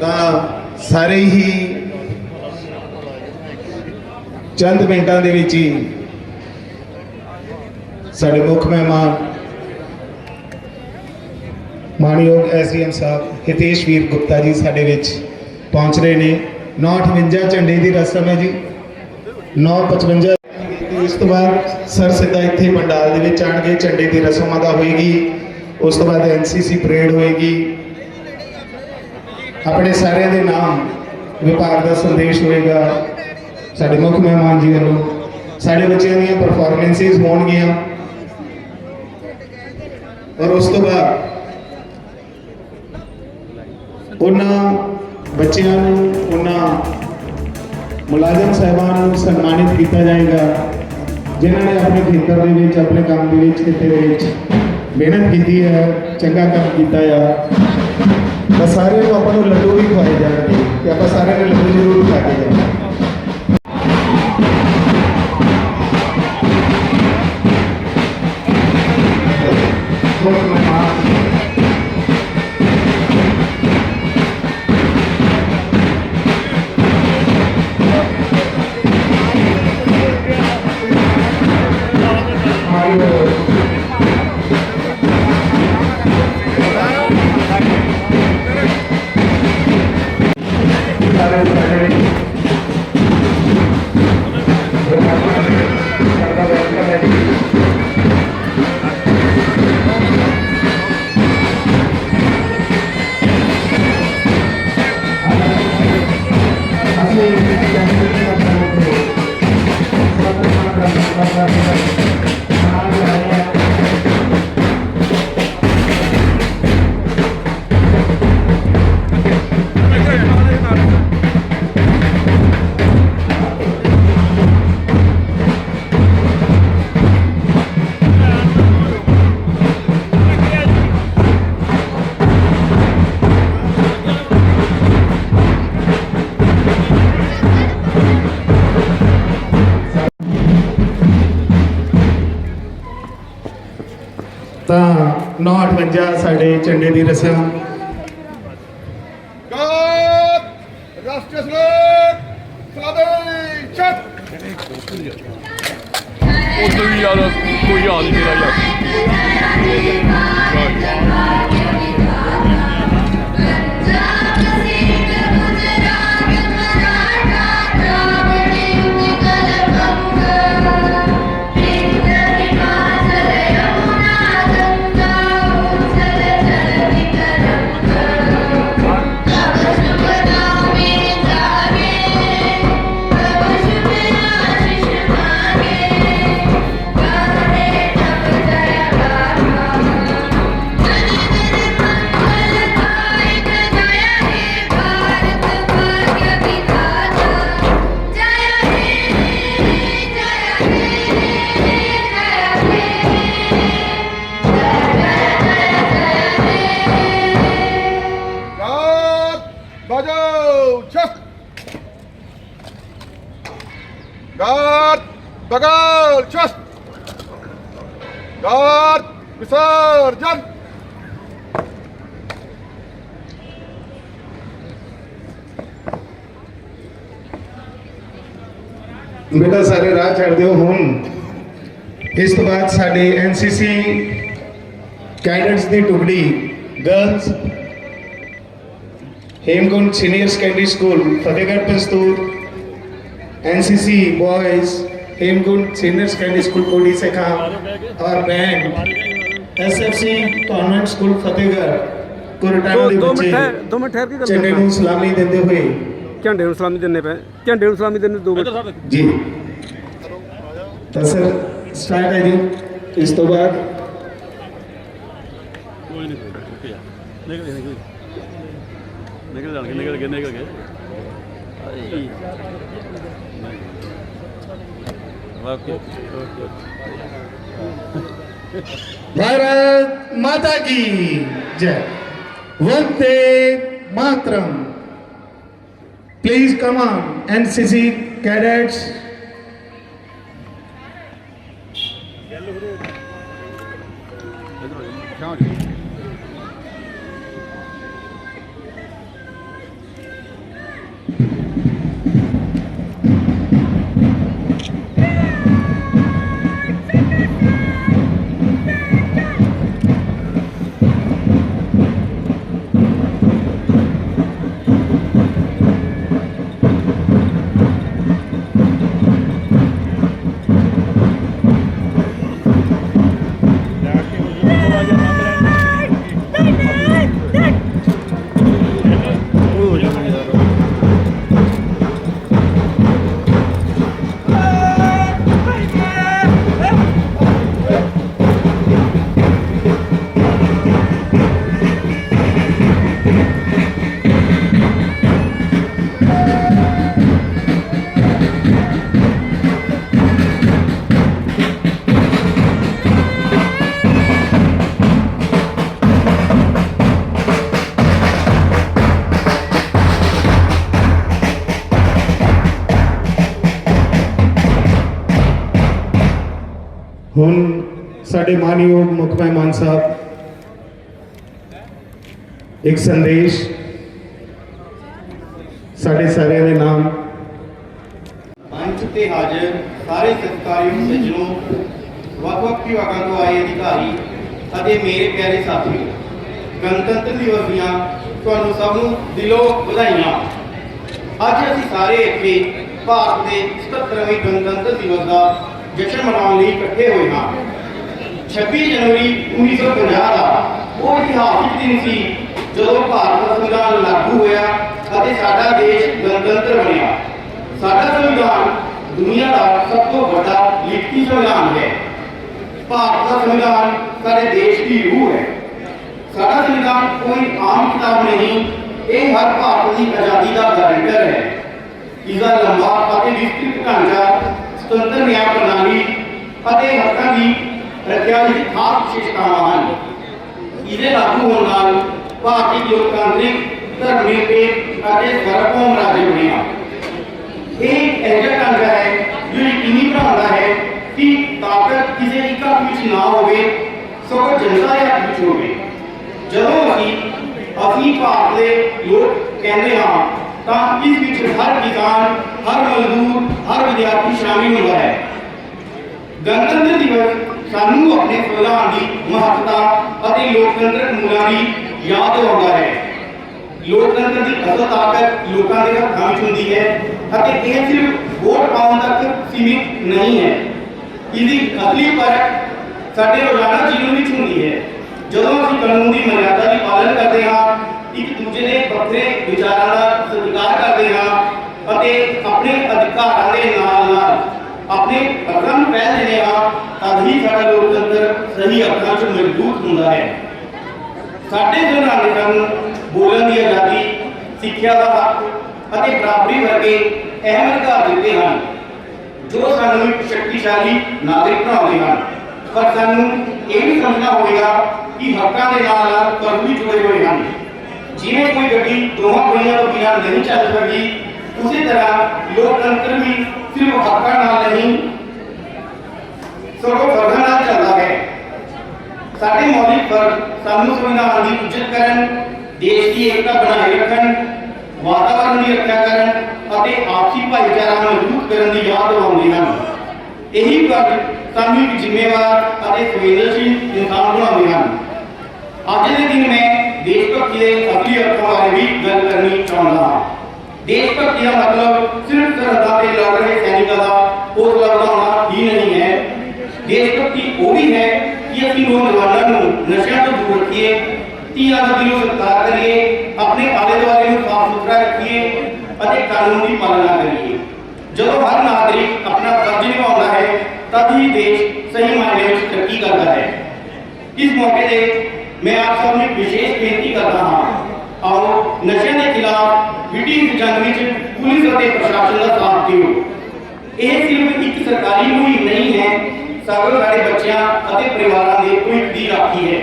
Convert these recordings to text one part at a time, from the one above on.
ਤਾਂ ਸਾਰੇ ਹੀ ਚੰਦ ਮਿੰਟਾਂ ਦੇ ਵਿੱਚ ਹੀ ਸਾਡੇ ਮੁੱਖ ਮਹਿਮਾਨ ਮਾਨਯੋਗ ਐਸਡੀਐਮ ਸਾਹਿਬ ਹਿਤੇਸ਼ ਵੀਰ ਗੁਪਤਾ ਜੀ ਸਾਡੇ ਵਿੱਚ ਪਹੁੰਚ ਰਹੇ ਨੇ। 958 ਝੰਡੇ ਦੀ ਰਸਮ ਹੈ ਜੀ। 955 ਇਸ ਤੋਂ ਬਾਅਦ ਸਰ ਸਿੱਧਾ ਇੱਥੇ ਪੰਡਾਲ ਦੇ ਵਿੱਚ ਆਣਗੇ ਝੰਡੇ ਦੀ ਰਸਮ ਅਦਾ ਹੋਏਗੀ। ਉਸ ਤੋਂ ਬਾਅਦ ਐਨਸੀਸੀ ਪਰੇਡ ਹੋਏਗੀ। ਆਪਣੇ ਸਾਰਿਆਂ ਦੇ ਨਾਮ ਵਿਭਾਗ ਦਾ ਸੰਦੇਸ਼ ਹੋਏਗਾ। ਸਾਡੇ ਮੁੱਖ ਮਹਿਮਾਨ ਜੀ ਵੱਲੋਂ ਸਾਡੇ ਬੱਚਿਆਂ ਦੀਆਂ ਪਰਫਾਰਮੈਂਸਿਸ ਹੋਣਗੀਆਂ। ਔਰ ਉਸ ਤੋਂ ਬਾਅਦ ਉਹਨਾਂ ਬੱਚਿਆਂ ਨੂੰ, ਉਹਨਾਂ ਮੁਲਾਜ਼ਮ ਸਾਹਿਬਾਨ ਨੂੰ ਸਨਮਾਨਿਤ ਕੀਤਾ ਜਾਏਗਾ, ਜਿਨ੍ਹਾਂ ਨੇ ਆਪਣੇ ਖੇਤਰ ਦੇ ਵਿੱਚ, ਆਪਣੇ ਕੰਮ ਦੇ ਵਿੱਚ ਕਿਤੇ ਦੇ ਵਿੱਚ ਮਿਹਨਤ ਕੀਤੀ ਹੈ, ਚੰਗਾ ਕੰਮ ਕੀਤਾ ਆ। ਤਾਂ ਸਾਰਿਆਂ ਨੂੰ ਆਪਾਂ ਨੂੰ ਲੱਡੂ ਵੀ ਖਵਾਏ ਜਾਣਗੇ ਕਿ ਆਪਾਂ ਸਾਰਿਆਂ ਨੇ ਲੱਡੂ ਜ਼ਰੂਰ ਖਾ ਕੇ ਜਾਣਾ ਮੁੱਖ ਮਹਿਮਾਨ 958 ਸਾਡੇ ਝੰਡੇ ਦੀ ਰਸਮ God! Rastus Lord! Slavi! Check! ਉਧਰ ਵੀ ਯਾਰ ਕੋਈ ਹਾਲ ਨਹੀਂ ਮੇਰਾ ਯਾਰ ਬੇਟਾ ਸਾਰੇ ਰਾਹ ਛੱਡ ਦਿਓ ਹੁਣ ਇਸ ਤੋਂ ਬਾਅਦ ਸਾਡੇ ਐਨਸੀਸੀ कैडेट्स की टुकड़ी girls Hemkund senior secondary school Fatehgarh Pastur NCC boys Hemkund senior secondary school कोडी से खा और band SFC convent school Fatehgarh कोरटाना दो मिनट ठहर दो मिनट ठहर के चेन्नई इस्लामी देते हुए। ਝੰਡੇ ਨੂੰ ਸਲਾਮੀ ਦਿੰਨੇ ਪਏ ਝੰਡੇ ਨੂੰ ਸਲਾਮੀ ਦਿੰਨੇ ਦੋ ਮਿੰਟ ਜੀ ਤਾਂ ਸਰ ਸਟਾਰਟ ਹੈ ਜੀ ਇਸ ਤੋਂ ਬਾਅਦ ਕੋਈ ਨਹੀਂ ਓਕੇ ਯਾਰ ਨਿਕਲ ਗਏ ਨਿਕਲ ਗਏ ਨਿਕਲ ਜਾਣਗੇ ਨਿਕਲ ਗਏ ਨਿਕਲ ਗਏ ਓਕੇ ਓਕੇ भारत माता की जय Vande Mataram Please come on, NCC cadets. Yellow ਹੁਣ ਸਾਡੇ ਮਾਨਯੋਗ ਮੁੱਖ ਮਹਿਮਾਨ ਸਾਹਿਬ, ਇੱਕ ਸੰਦੇਸ਼ ਸਾਡੇ ਸਾਰਿਆਂ ਦੇ ਨਾਮ। ਮੰਚ ਤੇ ਹਾਜ਼ਰ ਸਾਰੇ ਸਤਿਕਾਰਯੋਗ ਸੱਜਣੋਂ, ਵੱਖ-ਵੱਖ ਵਿਭਾਗਾਂ ਤੋਂ ਆਏ ਅਧਿਕਾਰੀ ਅਤੇ ਮੇਰੇ ਪਿਆਰੇ ਸਾਥੀਓ ਗਣਤੰਤਰ ਦਿਵਸ ਦੀਆਂ ਤੁਹਾਨੂੰ ਸਭ ਨੂੰ ਦਿਲੋਂ ਵਧਾਈਆਂ। ਅੱਜ ਅਸੀਂ ਸਾਰੇ ਇੱਥੇ ਭਾਰਤ ਦੇ 77ਵੇਂ ਗਣਤੰਤਰ ਦਿਵਸ ਦਾ ਜਸ਼ਨ ਮਨਾਉਣ ਲਈ ਇਕੱਠੇ ਹੋਏ ਹਾਂ। 26 ਜਨਵਰੀ 1950 ਦਾ ਉਹ ਇਤਿਹਾਸਿਕ ਦਿਨ ਸੀ ਜਦੋਂ ਭਾਰਤ ਦਾ ਸੰਵਿਧਾਨ ਲਾਗੂ ਹੋਇਆ ਅਤੇ ਸਾਡਾ ਦੇਸ਼ ਗਣਤੰਤਰ ਬਣਿਆ। ਸਾਡਾ ਸੰਵਿਧਾਨ ਦੁਨੀਆ ਦਾ ਸਭ ਤੋਂ ਵੱਡਾ ਲਿਖਤੀ ਸੰਵਿਧਾਨ ਹੈ। ਭਾਰਤ ਦਾ ਸੰਵਿਧਾਨ ਸਾਡੇ ਦੇਸ਼ ਦੀ ਰੂਹ ਹੈ। ਸਾਡਾ ਸੰਵਿਧਾਨ ਕੋਈ ਆਮ ਕਿਤਾਬ ਨਹੀਂ, ਇਹ ਹਰ ਭਾਰਤ ਦੀ ਆਜ਼ਾਦੀ ਦਾ ਗਾਰੰਟਰ ਹੈ। ਇਸਦਾ ਲੰਬਾ ਅਤੇ ਵਿਸਤ੍ਰਿਤ ਢਾਂਚਾ ਸੁਤੰਤਰ ਨਿਆਂ ਪ੍ਰਣਾਲੀ ਅਤੇ ਹੱਕਾਂ ਦੀ ਰੱਖਿਆ ਵਿੱਚ ਖਾਸ ਵਿਸ਼ੇਸ਼ਤਾਵਾਂ ਹਨ। ਇਹਦੇ ਲਾਗੂ ਹੋਣ ਨਾਲ ਭਾਰਤੀ ਲੋਕਤਾਂਤਰਿਕ ਧਰਮ ਨਿਰਪੇਖ ਅਤੇ ਸਰਵਭੌਮ ਰਾਜ ਬਣਿਆ ਇਹ ਇੱਕ ਐਜਾ ਹੈ, ਜੋ ਯਕੀਨੀ ਬਣਾਉਂਦਾ ਹੈ ਕਿ ਤਾਕਤ ਕਿਸੇ ਇੱਕ ਹੱਥ ਵਿੱਚ ਨਾ ਹੋਵੇ, ਸਗੋਂ ਜਨਤਾ ਦੇ ਹੱਥ ਵਿੱਚ ਹੋਵੇ। ਜਦੋਂ ਅਸੀਂ ਅਸੀਂ ਭਾਰਤ ਦੇ ਲੋਕ ਕਹਿੰਦੇ ਹਾਂ, ਤਾਂ ਇਸ ਵਿੱਚ ਹਰ ਕਿਸਾਨ ਹਰ ਮਜ਼ਦੂਰ ਹਰ ਵਿਦਿਆਰਥੀ ਸ਼ਾਮਿਲ ਹੁੰਦਾ ਹੈ। ਗਣਤੰਤਰ ਦਿਵਸ ਸਾਨੂੰ ਆਪਣੇ ਸੰਵਿਧਾਨ ਦੀ ਮਹੱਤਤਾ ਅਤੇ ਲੋਕਤੰਤਰਕ ਮੂਲਾਂ ਦੀ ਯਾਦ ਦਿਵਾਉਂਦਾ ਹੈ। ਲੋਕਤੰਤਰ ਦੀ ਅਸਲ ਤਾਕਤ ਲੋਕਾਂ ਦੇ ਹੱਥਾਂ ਵਿੱਚ ਹੁੰਦੀ ਹੈ ਅਤੇ ਇਹ ਸਿਰਫ ਵੋਟ ਪਾਉਣ ਤੱਕ ਸੀਮਿਤ ਨਹੀਂ ਹੈ। ਇਹਦੀ ਅਸਲੀ ਪਰਖ ਸਾਡੇ ਰੋਜ਼ਾਨਾ ਜੀਵਨ ਵਿੱਚ ਹੁੰਦੀ ਹੈ। ਜਦੋਂ ਅਸੀਂ ਕਾਨੂੰਨ ਦੀ ਮਰਿਆਦਾ ਦੀ ਪਾਲਣ ਕਰਦੇ ਹਾਂ, ਇੱਕ ਦੂਜੇ ਦੇ ਵੱਖਰੇ ਵਿਚਾਰਾਂ ਦਾ ਸਤਿਕਾਰ ਕਰਦੇ ਹਾਂ ਅਤੇ ਆਪਣੇ ਅਧਿਕਾਰਾਂ ਦੇ ਆਪਣੇ ਹੱਕਾਂ ਨੂੰ ਪਹਿਲ ਦਿੰਦੇ ਹਾਂ ਤਦ ਹੀ ਸਾਡਾ ਲੋਕਤੰਤਰ ਸਹੀ ਹੱਕਾਂ 'ਚ ਮਜ਼ਬੂਤ ਹੁੰਦਾ ਹੈ ਸਾਡੇ ਸੰਵਿਧਾਨ ਨੇ ਸਾਨੂੰ ਬੋਲਣ ਦੀ ਆਜ਼ਾਦੀ ਸਿੱਖਿਆ ਦਾ ਹੱਕ ਅਤੇ ਬਰਾਬਰੀ ਵਰਗੇ ਅਹਿਮ ਅਧਿਕਾਰ ਦਿੱਤੇ ਹਨ ਜੋ ਸਾਨੂੰ ਇੱਕ ਸ਼ਕਤੀਸ਼ਾਲੀ ਨਾਗਰਿਕ ਬਣਾਉਂਦੇ ਹਨ ਪਰ ਸਾਨੂੰ ਇਹ ਵੀ ਸਮਝਣਾ ਹੋਵੇਗਾ ਕਿ ਹੱਕਾਂ ਦੇ ਨਾਲ ਨਾਲ ਫਰਜ਼ ਵੀ ਜੁੜੇ ਹੋਏ ਹਨ ਜਿਵੇਂ ਕੋਈ ਗੱਡੀ ਦੋਹਾਂ ਪਹੀਆਂ ਤੋਂ ਬਿਨਾਂ ਨਹੀਂ ਚੱਲ ਸਕਦੀ ਉਸੇ ਤਰ੍ਹਾਂ ਲੋਕਤੰਤਰ ਵੀ ਸਿਰਫ ਹੱਕਾਂ ਨਾਲ ਨਹੀਂ ਸਗੋਂ ਫਰਜ਼ਾਂ ਨਾਲ ਚੱਲਦਾ ਹੈ ਸਾਡੇ ਮੌਲਿਕ ਫਰਜ਼ ਸਾਨੂੰ ਸੰਵਿਧਾਨ ਦੀ ਇੱਜ਼ਤ ਕਰਨ ਦੇਸ਼ ਦੀ ਏਕਤਾ ਬਣਾਏ ਰੱਖਣ ਵਾਤਾਵਰਣ ਦੀ ਰੱਖਿਆ ਕਰਨ ਅਤੇ ਆਪਸੀ ਭਾਈਚਾਰਾ ਮਜ਼ਬੂਤ ਕਰਨ ਦੀ ਯਾਦ ਦਿਵਾਉਂਦੇ ਹਨ ਇਹੀ ਫਰਜ਼ ਸਾਨੂੰ ਇੱਕ ਜ਼ਿੰਮੇਵਾਰ ਅਤੇ ਸੰਵੇਦਨਸ਼ੀਲ ਇਨਸਾਨ ਬਣਾਉਂਦੇ ਹਨ ਅੱਜ ਦੇ ਦਿਨ ਮੈਂ ਦੇਸ਼ ਭਗਤੀ ਦੇ ਅਸਲੀ ਅਰਥਾਂ ਬਾਰੇ ਵੀ ਗੱਲ ਕਰਨੀ ਚਾਹੁੰਦਾ ਹਾਂ ਦੇਸ਼ ਭਗਤੀ ਦਾ ਮਤਲਬ ਸਿਰਫ कानून की पालना करिए। जब हर नागरिक अपना फ़र्ज़ निभाता है, तभी देश सही मायने में तरक्की करता है। इस मौके पर मैं आप सब विशेष बेनती करता हूँ, और नशे के खिलाफ ब्रिटिश जंग में पुलिस और प्रशासन का साथ दियो यह सिर्फ़ एक सरकारी मुहिम नहीं है सारे सारे बच्चों और परिवार ने कोई दी राखी है।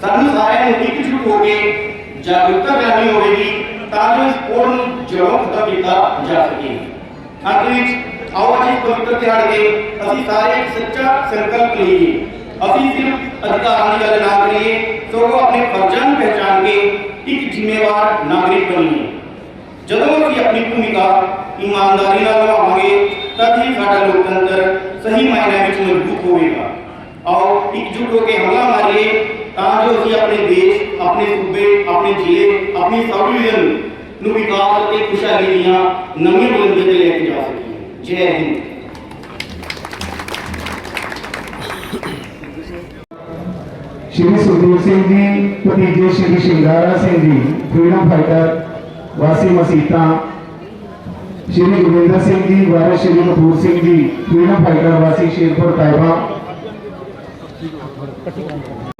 सानू सारे एकजुट होकर जागरूकता फैलानी होगी ਹੋ ਕੇ ਜਾਗਰੂਕਤਾ ਕਰਨੀ ਹੋਵੇਗੀ ਤਾਂ ਜੋ ਇਸ ਕੋੜ ਨੂੰ ਜੜੋਂ ਖਤਮ ਕੀਤਾ ਜਾ ਸਕੇ ਅੰਤ ਵਿੱਚ ਆਓ ਅੱਜ ਇਸ ਪਵਿੱਤਰ ਦਿਹਾੜੇ ਤੇ ਅਸੀਂ ਸਾਰੇ ਇੱਕ ਸੱਚਾ ਸੰਕਲਪ ਲਈਏ ਅਸੀਂ ਸਿਰਫ ਅਧਿਕਾਰਾਂ ਦੀ ਗੱਲ ਨਾ ਕਰੀਏ ਸਗੋਂ ਆਪਣੇ ਫਰਜ਼ਾਂ ਨੂੰ ਪਹਿਚਾਨ ਕੇ ਇੱਕ ਜ਼ਿੰਮੇਵਾਰ ਨਾਗਰਿਕ ਬਣੀਏ ਜਦੋਂ ਅਸੀਂ ਆਪਣੀ ਭੂਮਿਕਾ ਇਮਾਨਦਾਰੀ ਨਾਲ ਨਿਭਾਵਾਂਗੇ ਤਦ ਹੀ ਸਾਡਾ ਲੋਕਤੰਤਰ ਸਹੀ ਮਾਇਨਿਆਂ ਵਿੱਚ ਮਜ਼ਬੂਤ ਹੋਵੇਗਾ ਆਓ ਇਕਜੁੱਟ ਹੋ ਕੇ ਹਮਲਾ ਮਾਰੀਏ ਤਾਂ ਜੋ ਅਸੀਂ ਆਪਣੇ ਦੇਸ਼ ਆਪਣੇ ਸੂਬੇ ਆਪਣੇ ਜ਼ਿਲ੍ਹੇ ਆਪਣੀ ਸਬ ਡਿਵੀਜ਼ਨ ਨੂੰ ਵਿਕਾਸ ਅਤੇ ਖੁਸ਼ਹਾਲੀ ਦੀਆਂ ਨਵੀਆਂ ਬੁਲੰਦੀਆਂ ਤੇ ਲੈ ਕੇ ਜਾ ਸਕੀਏ ਜੈ ਹਿੰਦ ਸ਼੍ਰੀ ਸੁਖਦੇਵ ਸਿੰਘ ਜੀ ਭਤੀਜੇ ਸ਼੍ਰੀ ਸ਼ਿੰਗਾਰਾ ਸਿੰਘ ਜੀ ਫ੍ਰੀडम ਫਾਈਟਰ ਵਾਸੀ ਮਸੀਤਾ ਸ਼੍ਰੀ ਗੁਰਿੰਦਰ ਸਿੰਘ ਜੀ ਵਾਰਿਸ ਸ਼੍ਰੀ ਕਪੂਰ ਸਿੰਘ ਜੀ ਫ੍ਰੀडम ਫਾਈਟਰ ਵਾਸੀ ਸ਼ੇਰਪੁਰ ਕਾਇਬਾ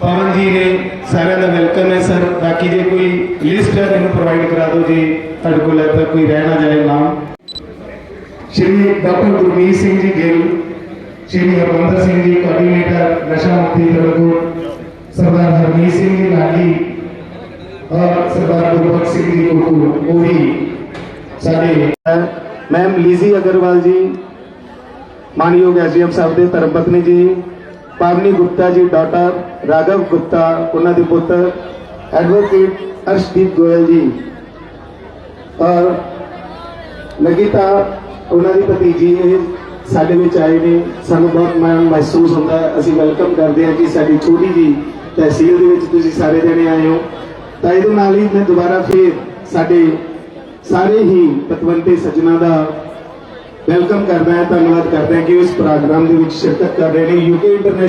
ਪਵਨ ਜੀ ਨੇ ਸਾਰਿਆਂ ਦਾ ਵੈਲਕਮ ਹੈ ਸਰ ਬਾਕੀ ਜੇ ਕੋਈ ਲਿਸਟ ਹੈ ਮੈਨੂੰ ਪ੍ਰੋਵਾਈਡ ਕਰਾ ਦਿਓ ਜੀ ਤੁਹਾਡੇ ਕੋਲ ਹੈ ਤਾਂ ਕੋਈ ਰਹਿ ਨਾ ਜਾਏ ਨਾਮ ਸ਼੍ਰੀ ਡਾਕਟਰ ਗੁਰਮੀਤ ਸਿੰਘ ਜੀ ਗਿੱਲ ਸ਼੍ਰੀ ਹਰਮੰਦਰ ਸਿੰਘ ਜੀ ਕੋਆਰਡੀਨੇਟਰ ਨਸ਼ਾ ਮੁਕਤੀ ਤਰਨਕੋਟ ਸਰਦਾਰ ਹਰਮੀਤ ਸਿੰਘ ਜੀ ਲਾਡੀ ਔਰ ਸਰਦਾਰ ਗੁਰਬਖਸ਼ ਸਿੰਘ ਜੀ ਕੋਕੂ ਉਹ ਵੀ ਸਾਡੇ ਮੈਮ ਲੀਜ਼ੀ ਅਗਰਵਾਲ ਜੀ ਮਾਨਯੋਗ ਐਸਡੀਐਮ ਸਾਹਿਬ ਦੇ ਧਰਮ ਪਤਨੀ ਜੀ ਪਾਵਨੀ ਗੁਪਤਾ ਜੀ ਡਾਟਰ ਰਾਘਵ ਗੁਪਤਾ, ਉਹਨਾਂ ਦੇ ਪੁੱਤਰ ਐਡਵੋਕੇਟ ਅਰਸ਼ਦੀਪ ਗੋਇਲ ਜੀ, ਔਰ ਲਗਿਤਾ ਉਹਨਾਂ ਦੀ ਭਤੀਜੀ ਇਹ ਸਾਡੇ ਵਿੱਚ ਆਏ ਨੇ। ਸਾਨੂੰ ਬਹੁਤ ਮਾਣ ਮਹਿਸੂਸ ਹੁੰਦਾ ਹੈ। ਅਸੀਂ ਵੈਲਕਮ ਕਰਦੇ ਹਾਂ ਕਿ ਸਾਡੀ ਛੋਟੀ ਜੀ ਤਹਿਸੀਲ ਦੇ ਵਿੱਚ ਤੁਸੀਂ ਸਾਰੇ ਜਣੇ ਆਏ ਹੋ। ਤਾਂ ਇਹਦੇ ਨਾਲ ਹੀ ਮੈਂ ਦੁਬਾਰਾ ਫੇਰ ਸਾਡੇ ਸਾਰੇ ਹੀ ਪਤਵੰਤੇ ਸੱਜਣਾ ਦਾ ਵੈਲਕਮ ਕਰਦਾ ਹਾਂ, ਧੰਨਵਾਦ ਕਰਦਾ ਹਾਂ ਕਿ ਇਸ ਪ੍ਰੋਗਰਾਮ ਦੇ ਵਿੱਚ ਸ਼ਿਰਕਤ ਕਰ ਰਹੇ ਨੇ ਯੂਕੇ ਇੰਟਰਨੈਸ਼ਨਲ